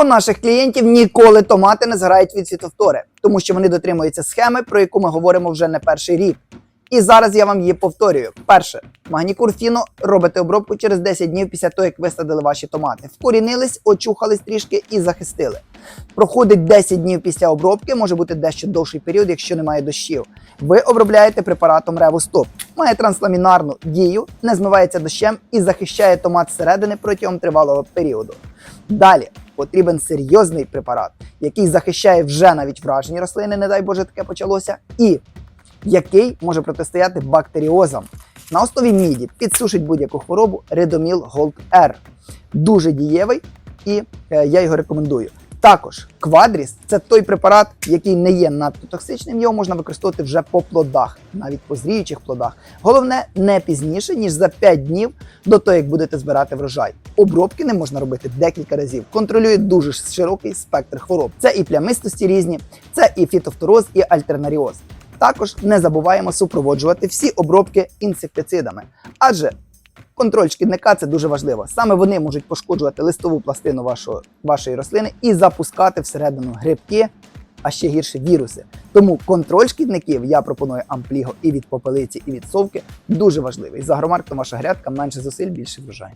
У наших клієнтів ніколи томати не згорають від фітофтори, тому що вони дотримуються схеми, про яку ми говоримо вже не перший рік. І зараз я вам її повторюю. Перше, Магнікур Фіно робите обробку через 10 днів після того, як висадили ваші томати. Вкорінились, очухались трішки і захистили. Проходить 10 днів після обробки, може бути дещо довший період, якщо немає дощів. Ви обробляєте препаратом Ревостоп. Має трансламінарну дію, не змивається дощем і захищає томат зсередини протягом тривалого періоду. Далі потрібен серйозний препарат, який захищає вже навіть вражені рослини, не дай Боже, таке почалося, і який може протистояти бактеріозам. На основі міді підсушить будь-яку хворобу Редоміл Gold R. Дуже дієвий і е, я його рекомендую. Також квадріс це той препарат, який не є надто токсичним. Його можна використовувати вже по плодах, навіть по зріючих плодах. Головне, не пізніше ніж за 5 днів до того, як будете збирати врожай. Обробки не можна робити декілька разів. Контролює дуже широкий спектр хвороб. Це і плямистості різні, це і фітофтороз, і альтернаріоз. Також не забуваємо супроводжувати всі обробки інсектицидами, адже контроль шкідника це дуже важливо. Саме вони можуть пошкоджувати листову пластину вашого, вашої рослини і запускати всередину грибки, а ще гірше віруси. Тому контроль шкідників я пропоную ампліго і від попелиці, і від совки дуже важливий. За громарком ваша грядка менше зусиль, більше врожай.